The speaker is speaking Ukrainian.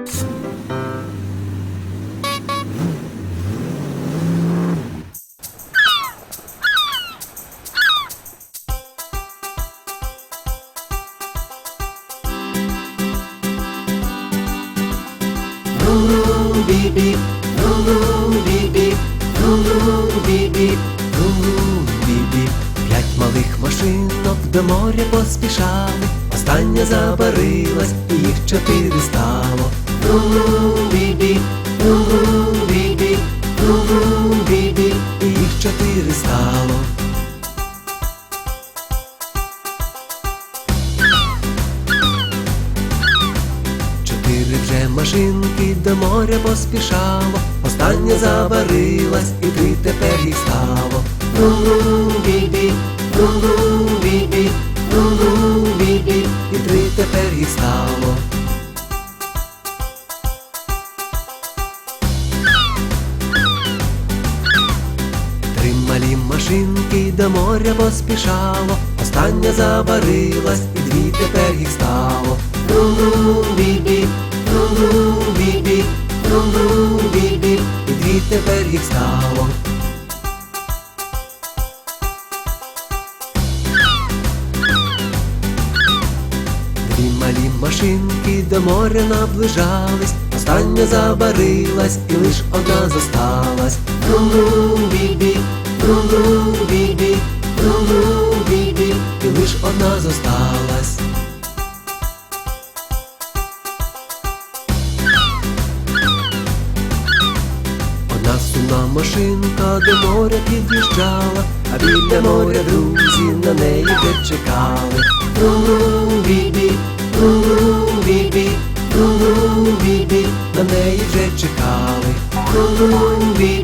Бібі, бібі, бібі, бібі. П'ять малих машинок до моря поспішали, остання забарилась, і їх чотири стало. Бібі, бібі, бібі, їх чотири стало. Чотири вже машинки до моря поспішало, остання забарилась, і три тепер їх стало. Бу-бі-бі, бу-бі-бі, бу-бі-бі, і три тепер їх стало. Машинки до моря поспішало, остання забарилась, і дві тепер їх стало. Бу-бі-бі, бу-бі-бі, бу-бі-бі, і дві тепер їх стало. Дві малі машинки до моря наближались, остання забарилась, і лиш одна зосталась. Бу-бі-бі, бу-бі-бі, бу-бі-бі, і лиш одна зосталась. Одна сумна машинка до моря під'їжджала, а біля моря друзі на неї вже чекали. Бу-бі-бі, бу-бі-бі, бу-бі-бі, на неї вже чекали. Бу-бі,